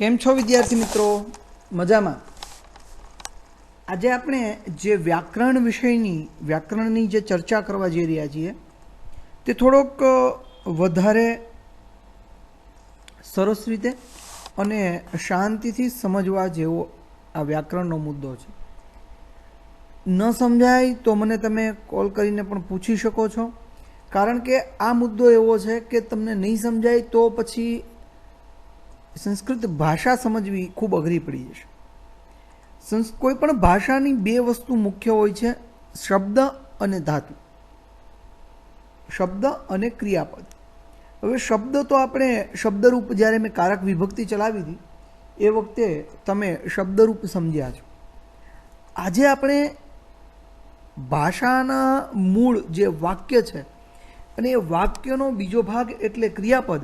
કેમ છો વિદ્યાર્થી મિત્રો? મજામાં. આજે આપણે જે વ્યાકરણ વિષયની, વ્યાકરણની જે ચર્ચા કરવા જઈ રહ્યા છીએ, તે થોડોક વધારે સરસ રીતે અને શાંતિથી સમજવા જેવો આ વ્યાકરણનો મુદ્દો છે. ન સમજાય તો મને તમે કોલ કરીને પણ પૂછી શકો છો. કારણ કે આ મુદ્દો એવો છે કે તમને નહીં સમજાય તો પછી સંસ્કૃત ભાષા સમજવી ખૂબ અઘરી પડી જશે. સંસ, કોઈ પણ ભાષાની બે વસ્તુ મુખ્ય હોય છે, શબ્દ અને ધાતુ. શબ્દ અને ક્રિયાપદ. હવે શબ્દ તો આપણે શબ્દરૂપ જ્યારે મેં કારક વિભક્તિ ચલાવી હતી, એ વખતે તમે શબ્દરૂપ સમજ્યા છો. આજે આપણે ભાષાના મૂળ જે વાક્ય છે, અને એ વાક્યનો બીજો ભાગ એટલે ક્રિયાપદ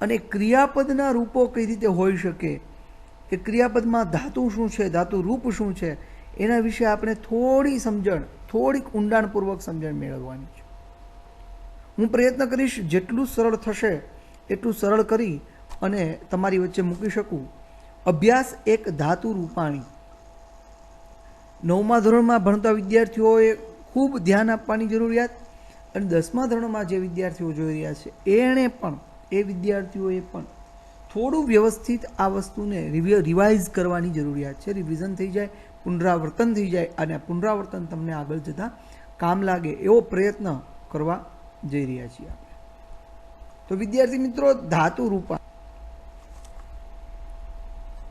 અને ક્રિયાપદના રૂપો કઈ રીતે હોઈ શકે? કે ક્રિયાપદમાં ધાતુ શું છે, ધાતુ રૂપ શું છે, એના વિશે આપણે થોડી સમજણ, થોડીક ઊંડાણપૂર્વક સમજણ મેળવવાની છે. હું પ્રયત્ન કરીશ જેટલું સરળ થશે એટલું સરળ કરી અને તમારી વચ્ચે મૂકી શકું. અભ્યાસ એક ધાતુ રૂપાણી. નવમા ધોરણમાં ભણતા વિદ્યાર્થીઓએ ખૂબ ધ્યાન આપવાની જરૂરિયાત અને દસમા ધોરણમાં જે વિદ્યાર્થીઓ જોઈ રહ્યા છે, એણે પણ એ વિદ્યાર્થીઓએ પણ થોડું વ્યવસ્થિત આ વસ્તુને રિવાઇઝ કરવાની જરૂરિયાત છે. રિવિઝન થઈ જાય, પુનરાવર્તન થઈ જાય અને પુનરાવર્તન તમને આગળ જતાં કામ લાગે એવો પ્રયત્ન કરવા જઈ રહ્યા છીએ આપણે. તો વિદ્યાર્થી મિત્રો, ધાતુ રૂપાણી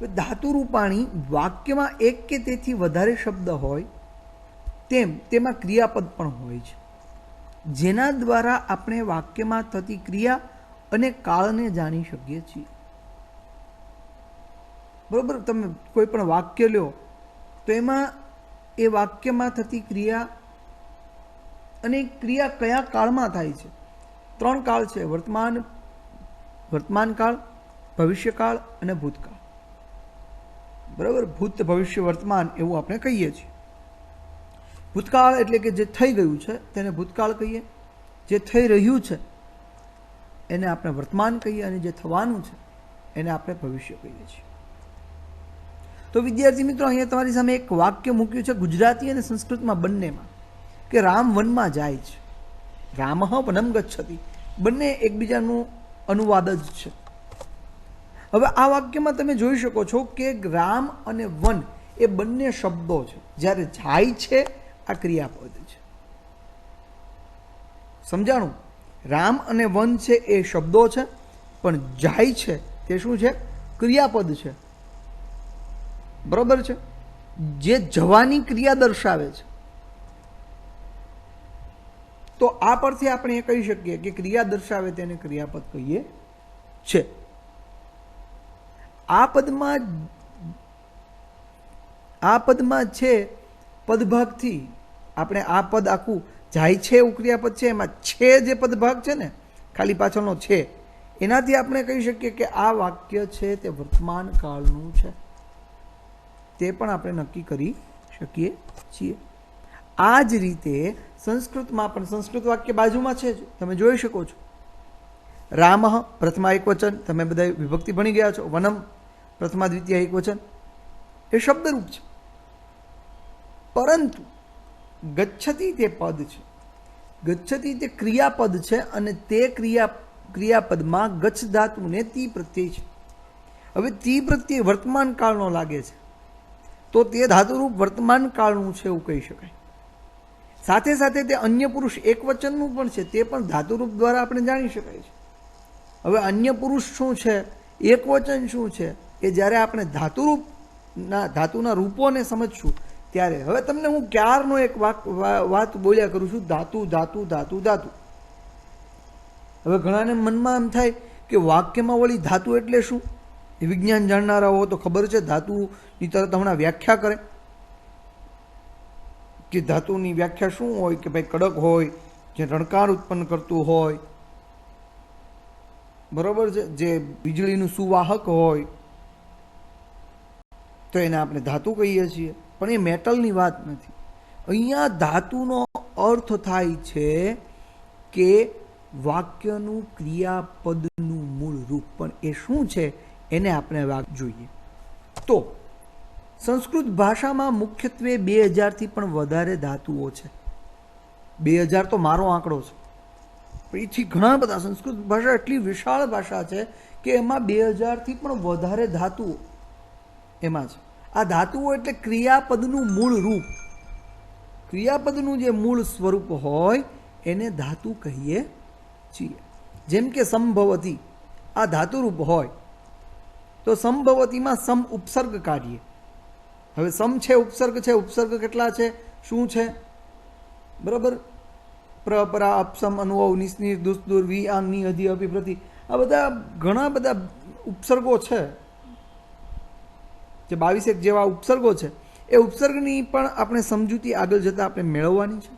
ધાતુ રૂપાણી વાક્યમાં એક કે તેથી વધારે શબ્દ હોય તેમ તેમાં ક્રિયાપદ પણ હોય છે. જેના દ્વારા આપણે વાક્યમાં થતી ક્રિયા અને કાળને જાણી શકીએ છીએ. બરોબર? તમે કોઈ પણ વાક્ય લ્યો, તો એમાં એ વાક્યમાં થતી ક્રિયા અને ક્રિયા કયા કાળમાં થાય છે? ત્રણ કાળ છે, વર્તમાન વર્તમાન કાળ ભવિષ્યકાળ અને ભૂતકાળ. બરાબર? ભૂત, ભવિષ્ય, વર્તમાન એવું આપણે કહીએ છીએ. ભૂતકાળ એટલે કે જે થઈ ગયું છે, તેને ભૂતકાળ કહીએ. જે થઈ રહ્યું છે એને આપણે વર્તમાન કહીએ અને જે થવાનું છે, એને આપણે ભવિષ્ય કહીએ છીએ. તો વિદ્યાર્થી મિત્રો, અહીંયા તમારી સામે એક વાક્ય મૂક્યું છે ગુજરાતી અને સંસ્કૃતમાં બંનેમાં, કે રામ વનમાં જાય છે. રામ વનમ ગચ્છતિ. બંને એકબીજાનું અનુવાદ જ છે. હવે આ વાક્યમાં તમે જોઈ શકો છો કે રામ અને વન એ બંને શબ્દો છે. જ્યારે જાય છે, આ ક્રિયાપદ છે. સમજાણું? રામ અને વન છે એ શબ્દો છે, પણ જાય છે તે શું છે? ક્રિયાપદ છે. બરોબર છે? જે જવાની ક્રિયા દર્શાવે છે. તો આ પરથી આપણે એ કહી શકીએ કે ક્રિયા દર્શાવે તેને ક્રિયાપદ કહીએ છે. આ પદમાં આ પદમાં છે પદભાગથી. આપણે આ પદ આખું જાય છે એવું ક્રિયાપદ છે, એમાં છે જે પદભાગ છે ને, ખાલી પાછળનો છે. એનાથી આપણે કહી શકીએ કે આ વાક્ય છે તે વર્તમાન કાળનું છે. તે પણ આપણે નક્કી કરી શકીએ છીએ. આ જ રીતે સંસ્કૃતમાં પણ, સંસ્કૃત વાક્ય બાજુમાં છે તમે જોઈ શકો છો. રામ પ્રથમા એક વચન, તમે બધા વિભક્તિ ભણી ગયા છો. વનમ પ્રથમા દ્વિતીય એક વચન. એ શબ્દરૂપ છે. પરંતુ ગચ્છતી તે પદ છે. ગચ્છતી તે ક્રિયાપદ છે અને તે ક્રિયા ક્રિયાપદમાં ગચ્છ ધાતુને તી પ્રત્યય છે. હવે તી પ્રત્યય વર્તમાન કાળનો લાગે છે. તો તે ધાતુરૂપ વર્તમાન કાળનું છે એવું કહી શકાય. સાથે સાથે તે અન્ય પુરુષ એક વચનનું પણ છે, તે પણ ધાતુરૂપ દ્વારા આપણે જાણી શકાય છે. હવે અન્ય પુરુષ શું છે? એક વચન શું છે? એ જ્યારે આપણે ધાતુરૂપના ધાતુના રૂપોને સમજશું ત્યારે. હવે તમને હું ક્યારનો એક વાત બોલ્યા કરું છું? ધાતુ ધાતુ ધાતુ ધાતુ. હવે ઘણાને મનમાં એમ થાય કે વાક્યમાં વળી ધાતુ એટલે શું? એ વિજ્ઞાન જાણનારા હો તો ખબર છે, ધાતુની તરત હમણાં વ્યાખ્યા કરે. કે ધાતુની વ્યાખ્યા શું હોય? કે ભાઈ કડક હોય, જે રણકાર ઉત્પન્ન કરતું હોય. બરોબર છે? જે વીજળીનું સુવાહક હોય. તો એને આપણે ધાતુ કહીએ છીએ. પણ એ મેટલની વાત નથી. અહીંયા ધાતુનો અર્થ થાય છે કે વાક્યનું ક્રિયાપદનું મૂળ રૂપ. પણ એ શું છે એને આપણે હવે જોઈએ. તો, સંસ્કૃત ભાષામાં મુખ્યત્વે બે હજારથી પણ વધારે ધાતુઓ છે. બે હજાર તો મારો આંકડો છે. પછી ઘણા બધા સંસ્કૃત ભાષા એટલી વિશાળ ભાષા છે કે એમાં બે હજારથી પણ વધારે ધાતુઓ એમાં છે. આ ધાતુઓ એટલે ક્રિયાપદનું મૂળ રૂપ. ક્રિયાપદનું જે મૂળ સ્વરૂપ હોય, એને ધાતુ કહીએ છીએ. જેમ કે સંભવતી, આ ધાતુરૂપ હોય, તો સંભવતીમાં સમ ઉપસર્ગ કાઢીએ. હવે સમ છે, ઉપસર્ગ છે, ઉપસર્ગ કેટલા છે? શું છે? બરાબર? પ્રપરા અપસમ અનુભવ નિસ્નિર દુસ્દુર વી આંગની અધિ, અભિપ્રતિ. આ બધા ઘણા બધા ઉપસર્ગો છે. જે બાવીસેક જેવા ઉપસર્ગો છે, એ ઉપસર્ગની પણ આપણે સમજૂતી આગળ જતાં આપણે મેળવવાની છે.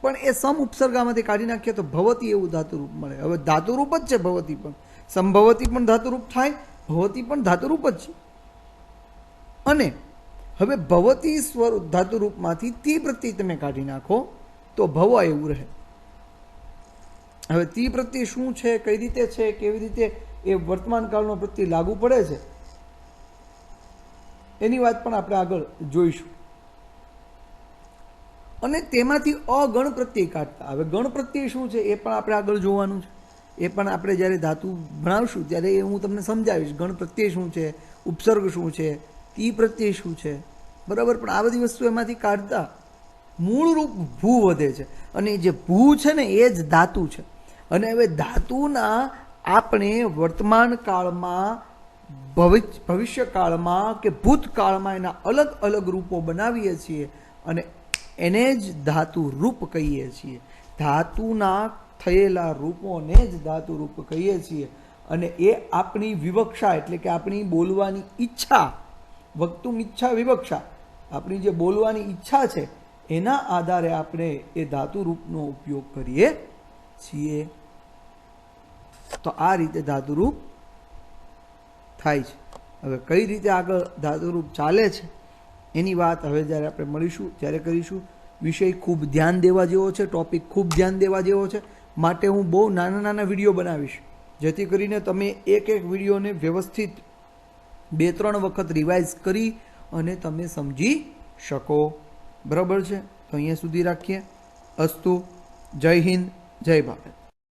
પણ એ સમ ઉપસર્ગામાંથી કાઢી નાખીએ તો ભવતી એવું ધાતુરૂપ મળે. હવે ધાતુરૂપ જ છે ભવતી પણ. સંભવતી પણ ધાતુરૂપ થાય, ભવતી પણ ધાતુરૂપ જ છે. અને હવે ભવતી સ્વરૂપ ધાતુરૂપમાંથી તી પ્રત્યય તમે કાઢી નાખો તો ભવ એવું રહે. હવે તી પ્રત્યય શું છે, કઈ રીતે છે, કેવી રીતે એ વર્તમાન કાળનો પ્રત્યય લાગુ પડે છે એની વાત પણ આપણે આગળ જોઈશું. અને તેમાંથી અગણ પ્રત્યય કાઢતા. હવે ગણ પ્રત્યય શું છે એ પણ આપણે આગળ જોવાનું છે. એ પણ આપણે જ્યારે ધાતુ ભણાવશું, ત્યારે એ હું તમને સમજાવીશ. ગણ પ્રત્યય શું છે? ઉપસર્ગ શું છે? તી પ્રત્યય શું છે? બરાબર? પણ આ બધી વસ્તુ એમાંથી કાઢતા મૂળરૂપ ભૂ વધે છે. અને જે ભૂ છે ને, એ જ ધાતુ છે. અને હવે ધાતુના આપણે વર્તમાન કાળમાં ભવિષ્યકાળમાં કે ભૂતકાળમાં એના અલગ અલગ રૂપો બનાવીએ છીએ અને એને જ ધાતુ રૂપ કહીએ છીએ. ધાતુના થયેલા રૂપોને જ ધાતુ રૂપ કહીએ છીએ. અને એ આપણી વિવક્ષા એટલે કે આપણી બોલવાની ઈચ્છા, વક્તુમ ઈચ્છા વિવક્ષા. આપણી જે બોલવાની ઈચ્છા છે, એના આધારે આપણે એ ધાતુ રૂપનો ઉપયોગ કરીએ છીએ. તો આ રીતે ધાતુરૂપ થાય છે. હવે કઈ રીતે આગળ ધાતુરૂપ ચાલે છે, એની વાત હવે જ્યારે આપણે મળીશું, ત્યારે કરીશું. વિષય ખૂબ ધ્યાન દેવા જેવો છે, ટોપિક ખૂબ ધ્યાન દેવા જેવો છે. માટે હું બહુ નાના નાના વીડિયો બનાવીશ, જેથી કરીને તમે એક એક વિડીયોને વ્યવસ્થિત બે ત્રણ વખત રિવાઇઝ કરી અને તમે સમજી શકો. બરાબર છે? તો અહીંયા સુધી રાખીએ. અસ્તુ, જય હિન્દ, જય ભારત.